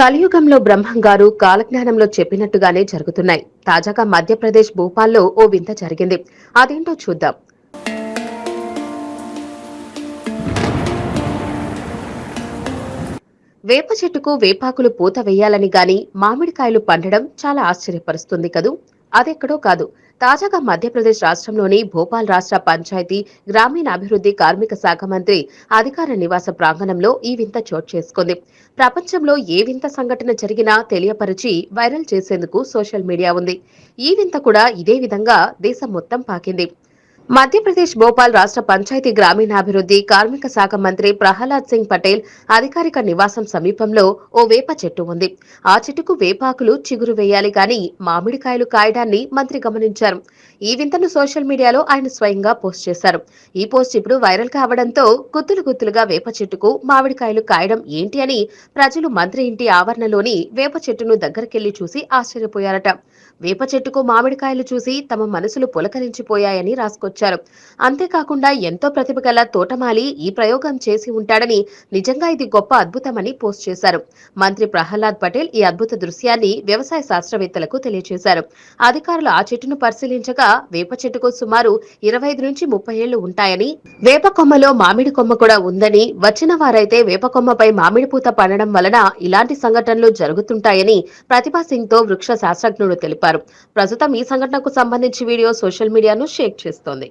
కలియుగంలో బ్రహ్మం గారు కాలజ్ఞానంలో చెప్పినట్టుగానే జరుగుతున్నాయి. తాజాగా మధ్యప్రదేశ్ భోపాల్లో ఓ వింత జరిగింది. అదేంటో చూద్దాం. వేప చెట్టుకు వేపాకులు పూత వేయాలని గాని మామిడికాయలు పండడం చాలా ఆశ్చర్యపరుస్తుంది కదూ? అదెక్కడో కాదు. తాజాగా మధ్యప్రదేశ్ రాష్ట్రంలోని భోపాల్ రాష్ట్ర పంచాయతీ గ్రామీణాభివృద్ధి కార్మిక శాఖ మంత్రి అధికార నివాస ప్రాంగణంలో ఈ వింత చోటు చేసుకుంది. ప్రపంచంలో ఏ వింత సంఘటన జరిగినా తెలియపరిచి వైరల్ చేసేందుకు సోషల్ మీడియా ఉంది. ఈ వింత కూడా ఇదే విధంగా దేశం మొత్తం పాకింది. మధ్యప్రదేశ్ భోపాల్ రాష్ట్ర పంచాయతీ గ్రామీణాభివృద్ధి కార్మిక శాఖ మంత్రి ప్రహ్లాద్ సింగ్ పటేల్ అధికారిక నివాసం సమీపంలో ఓ వేప చెట్టు ఉంది. ఆ చెట్టుకు వేపాకులు చిగురు వేయాలి గాని మామిడికాయలు కాయడాన్ని మంత్రి గమనించారు. ఈ వింతను సోషల్ మీడియాలో ఆయన స్వయంగా పోస్ట్ చేశారు. ఈ పోస్ట్ ఇప్పుడు వైరల్ కావడంతో గుత్తులు గుత్తులుగా వేప చెట్టుకు మామిడికాయలు కాయడం ఏంటి అని ప్రజలు మంత్రి ఇంటి ఆవరణలోని వేప చెట్టును దగ్గరకెళ్ళి చూసి ఆశ్చర్యపోయారట. వేప చెట్టుకు మామిడికాయలు చూసి తమ మనసులు పులకరించిపోయాయని రాసుకొచ్చారు. అంతేకాకుండా ఎంతో ప్రతిభ గల తోటమాలి ఈ ప్రయోగం చేసి ఉంటాడని నిజంగా ఇది గొప్ప అద్భుతమని పోస్ట్ చేశారు. మంత్రి ప్రహ్లాద్ పటేల్ ఈ అద్భుత దృశ్యాన్ని వ్యవసాయ శాస్త్రవేత్తలకు తెలియజేశారు అధికారులు ఆ చెట్టును పరిశీలించగా వేప చెట్టుకు సుమారు ఇరవై ఐదు నుంచి ముప్పై ఏళ్ళు ఉంటాయని వేప కొమ్మలో మామిడి కొమ్మ కూడా ఉందని వచ్చిన వారైతే వేప కొమ్మపై మామిడి పూత పడడం వలన ఇలాంటి సంఘటనలు జరుగుతుంటాయని ప్రతిభా సింగ్తో వృక్ష శాస్త్రజ్ఞుడు తెలిపారు. ప్రస్తుతం ఈ సంఘటనకు సంబంధించి వీడియో సోషల్ మీడియాను షేక్ చేస్తోంది.